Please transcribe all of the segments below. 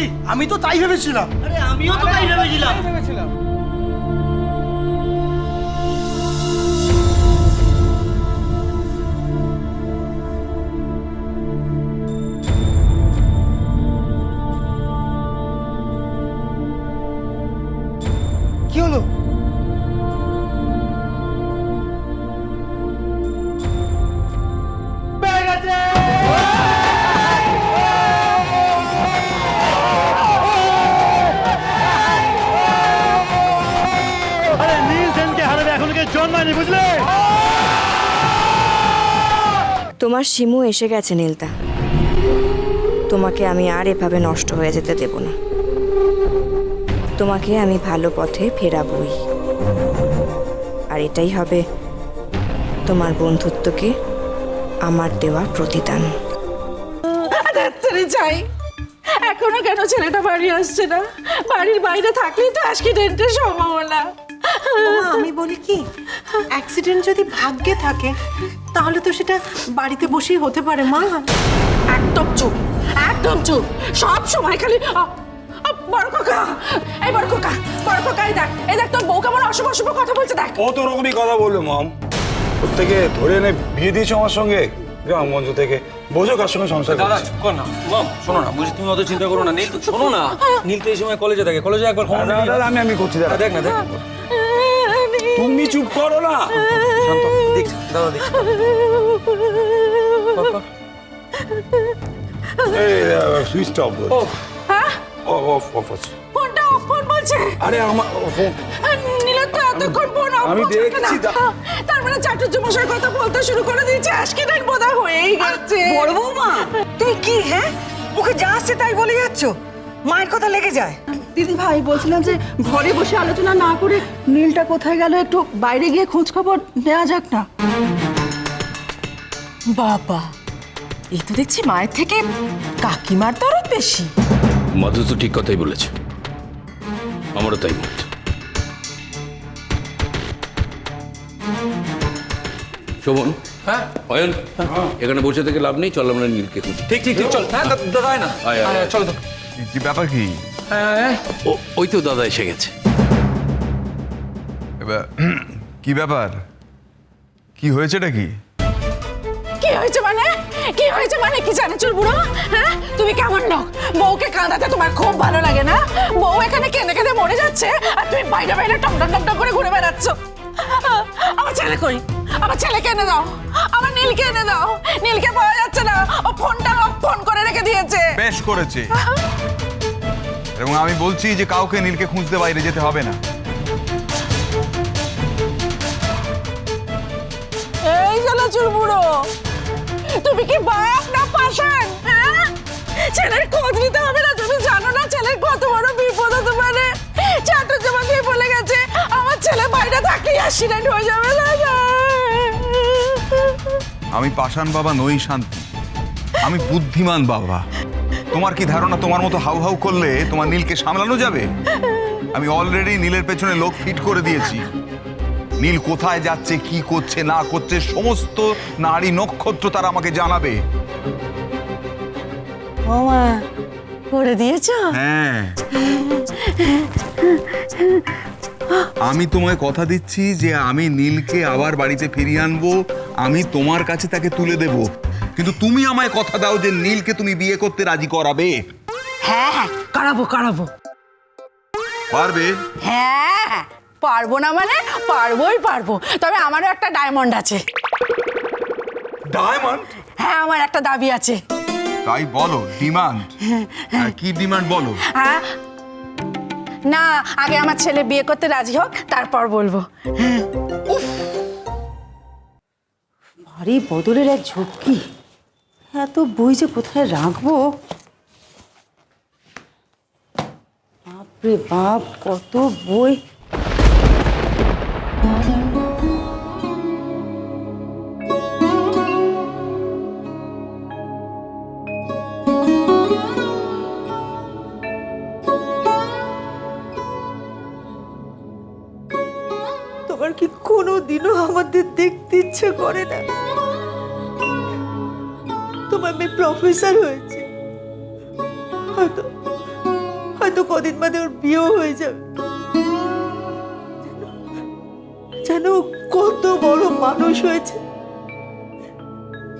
আরে আমি তো তাই ভেবেছিলাম। আরে আমিও তো তাই ভেবেছিলাম। ভেবেছিলাম। কি হলো? আরে নীল সেনকে হারাবে এখন কে জন্মায়নি বুঝলে? তোমার শিমু এসে গেছে নীলতা তোমাকে আমি আর এভাবে নষ্ট হয়ে যেতে দেব না। তোমাকে আমি ভালো পথে ফেরাবই। আর এটাই হবে তোমার বন্ধুত্বকে আমার দেওয়া প্রতিদান। যাই। এখনও কেন ছেলেটা বাড়ি আসছে না? বাড়ির বাইরে থাকলেই তো অ্যাক্সিডেন্টের সম্ভাবনা। মা, আমি বলি কি অ্যাক্সিডেন্ট যদি ভাগ্যে থাকে তাহলে তো সেটা বাড়িতে বসেই হতে পারে মা। একদম চুপ একদম চুপ। সব সময় খালি বড় কাকা এই বড় কাকা বড় কাকা এই দেখ এই দেখ তোর বউ কেমন অশুভ অশুভ কথা বলছে দেখ। কত রকমই কথা বলল মম। ওর থেকে ধরে এনে বিয়ে দিয়েছ আমার সঙ্গে? গ্রামগঞ্জ থেকে। বোঝো কার সঙ্গে সংসার দাদা চুপ কর না। মম শোনো না বুঝি তুমি অত চিন্তা করো না। নীল তো শোনো না নীল তো এই সময় কলেজে থাকে। কলেজে একবার খবর দাদা, নিবি না? দাদা, আমি আমি করছি দাদা, দেখ না দেখ। তুমি চুপ করো না। শান্ত দাদা সুইচ অফ হ্যাঁ? অফ অফ আছে। ফোনটা অফ ফোন বলছে। আরে আমার ফোন নীলের তো এতক্ষণ ফোন অফ আমি বলছে দেখছি না। দা- তার মানে কথা বলতে শুরু করে দিয়েছে। হয়েই গেছে। বড় বৌমা। তুমি কি হ্যাঁ? মুখে যা আসছে তাই বলে যাচ্ছ? মায়ের কথা লেগে যায়। দিদি ভাই বলছিলাম যে ঘরে বসে আলোচনা না করে নীলটা কোথায় গেল একটু বাইরে গিয়ে খোঁজ খবর নেওয়া যাক না। বাবা এই তো দেখছি মায়ের থেকে কাকিমার দরদ বেশি। মাধু তো ঠিক কথাই বলেছে। আমারও তাই মত শোভন হ্যাঁ? অয়ন এখানে বসে থেকে লাভ নেই চল আমরা নীলকে খুঁজি। ঠিক ঠিক ঠিক চল। হ্যাঁ দাদা দাদা না। চলো তো। ব্যাপার কি? হ্যাঁ ওই তো দাদা এসে গেছে। এবার কি ব্যাপার? কি হয়েছেটা কি? কি হয়েছে মানে? কি হয়েছে মানে? কি জানে চুল বুড়ো? হ্যাঁ? তুমি কেমন লোক? বউকে কাঁদাতে তোমার খুব ভালো লাগে না? বউ এখানে কেঁদে কেঁদে মরে যাচ্ছে আর তুমি বাইরে বাইরে টমটম টমটম করে ঘুরে বেড়াচ্ছ। আমার ছেলে কই? আমার ছেলেকে এনে দাও। আমার নীলকে এনে দাও। নীলকে পাওয়া যাচ্ছে না। ও ফোনটা অফ ফোন করে রেখে দিয়েছে। বেশ করেছে। এবং আমি বলছি যে কাউকে নীলকে খুঁজতে বাইরে যেতে হবে না। এই চলো চুল বুড়ো তুমি কি বাপ না পাশান হ্যাঁ? ছেলের খোঁজ নিতে হবে না তুমি জানো না ছেলের কত বড় বিপদ হতে পারে। জমা দিয়ে বলে গেছে আমার ছেলে বাইরে থাকলেই অ্যাক্সিডেন্ট হয়ে যাবে না আমি পাষাণ বাবা নই শান্তি। আমি বুদ্ধিমান বাবা। তোমার কি ধারণা তোমার মতো হাউ হাউ করলে তোমার নীলকে সামলানো যাবে? আমি অলরেডি নীলের পেছনে লোক ফিট করে দিয়েছি। নীল কোথায় যাচ্ছে কি করছে না করছে সমস্ত নারী নক্ষত্র তারা আমাকে জানাবে। ওমা করে দিয়েছ? হ্যাঁ। আমি তোমায় কথা দিচ্ছি যে আমি নীলকে আবার বাড়িতে ফিরিয়ে আনব আমি তোমার কাছে তাকে তুলে দেব। কিন্তু তুমি আমায় কথা দাও যে নীলকে তুমি বিয়ে করতে রাজি করাবে। হ্যাঁ হ্যাঁ করাবো করাবো। পারবে? হ্যাঁ পারব না মানে পারবোই পারব। তবে আমারও একটা ডায়মন্ড আছে। ডায়মন্ড হ্যাঁ আমার একটা দাবি আছে। তাই বলো ডিমান্ড কি ডিমান্ড বলো? হ্যাঁ? না আগে আমার ছেলে বিয়ে করতে রাজি হোক তারপর বলব। ভারী বদলের এক ঝক্কি এত বই যে কোথায় রাখব? বাপরে বাপ, কত বই। তোমার কি কোনো দিনও আমাদের দেখতে ইচ্ছে করে না? তোমার মেয়ে প্রফেসর হয়েছে। হয়তো হয়তো কদিন বাদে ওর বিয়েও হয়ে যাবে। যেন কত বড় মানুষ হয়েছে।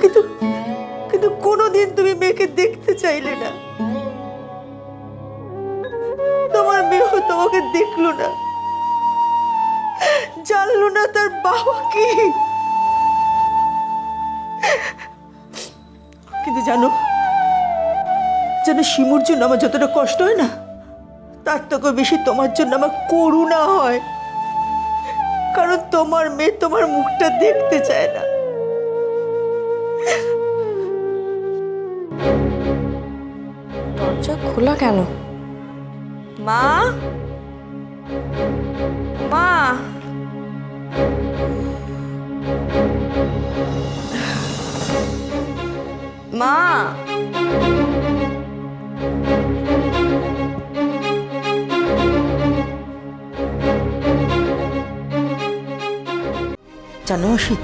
কিন্তু কিন্তু কোনোদিন তুমি মেয়েকে দেখতে চাইলে না। তোমার মেয়েও তোমাকে দেখল না। জানলো না তার বাবা কি। কিন্তু জানো যেন শিমুর জন্য আমার যতটা কষ্ট হয় না তার থেকে বেশি তোমার জন্য আমার করুণা হয়। কারণ তোমার মেয়ে তোমার মুখটা দেখতে চায় না। দরজা খোলা কেন? মা? মা? মা। জানো অসিত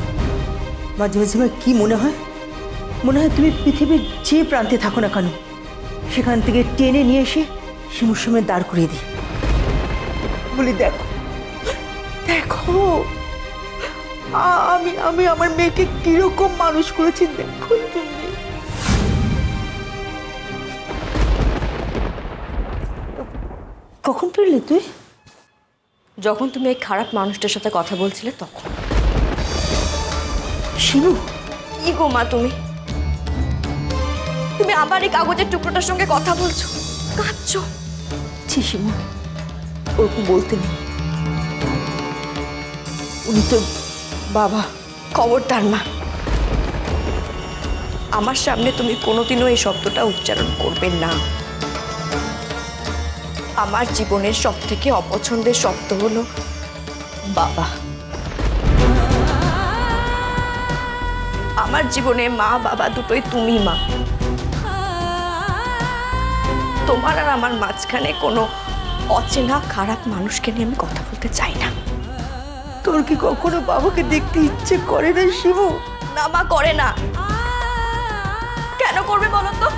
মাঝে মাঝে আমার কি মনে হয়? মনে হয় তুমি পৃথিবীর যে প্রান্তে থাকো না কেন, সেখান থেকে টেনে নিয়ে এসে শিমুর সময় দাঁড় করিয়ে দিই। বলি দেখো দেখো আমি আমি আমার মেয়েকে কীরকম মানুষ করেছি দেখো তুমি। কখন ফিরলি তুই? যখন তুমি এই খারাপ মানুষটার সাথে কথা বলছিলে তখন। শিমু কি গো মা তুমি। তুমি আবার এই কাগজের টুকরোটার সঙ্গে কথা বলছো? কাঁদছো? ছি শিমু ওরকম বলতে নেই। উনি তো বাবা। খবরদার মা। আমার সামনে তুমি কোনোদিনও এই শব্দটা উচ্চারণ করবে না। আমার জীবনের সব থেকে অপছন্দের শব্দ হলো বাবা। আমার জীবনে মা বাবা দুটোই তুমি মা। তোমার আর আমার মাঝখানে কোনো অচেনা খারাপ মানুষকে নিয়ে আমি কথা বলতে চাই না। তোর কি কখনো বাবাকে দেখতে ইচ্ছে করে না শিবু? না মা করে না। কেন করবে বলো তো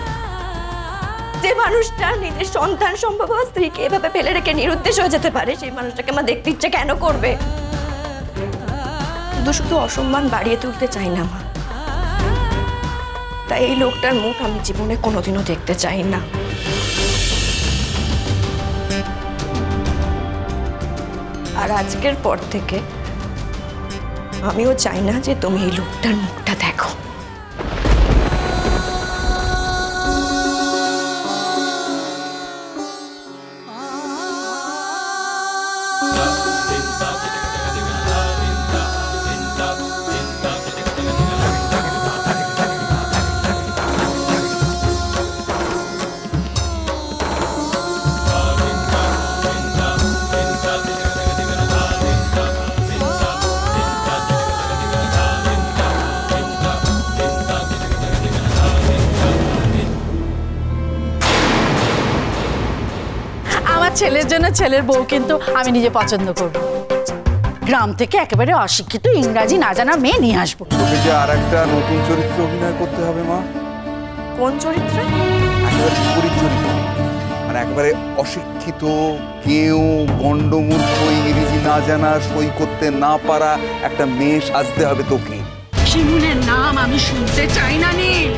যে মানুষটা নিজের সন্তান সম্ভব স্ত্রীকে এভাবে ফেলে রেখে নিরুদ্দেশ হয়ে যেতে পারে, সেই মানুষটাকে আমার দেখতে ইচ্ছে কেন করবে? শুধু শুধু অসম্মান বাড়িয়ে তুলতে চাই না, মা। তাই এই লোকটার মুখ আমি জীবনে কোনোদিনও দেখতে চাই না। আর আজকের পর থেকে, আমিও চাই না যে তুমি এই লোকটার মুখটা দেখো। ছেলের জন্য ছেলের বউ কিন্তু আমি নিজে পছন্দ করব। গ্রাম থেকে একেবারে অশিক্ষিত ইংরাজি না জানা মেয়ে নিয়ে আসব। তোকে যে আর একটা নতুন চরিত্র অভিনয় করতে হবে মা। কোন চরিত্রে? একেবারে বিপরীত চরিত্র। মানে একেবারে অশিক্ষিত কেউ গণ্ডমূর্খ ইংরেজি না জানা সই করতে না পারা একটা মেয়ে সাজতে হবে তোকে। শিমুলের নাম আমি শুনতে চাই না নীল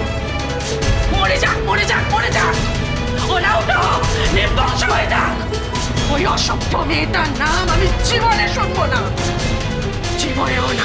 মরে যাক মরে যাক মরে যাক ওরা ওটা নির্বংশ হয়ে যাক ওই অসভ্য মেয়েটার নাম আমি জীবনে শুনব না। জীবনেও না।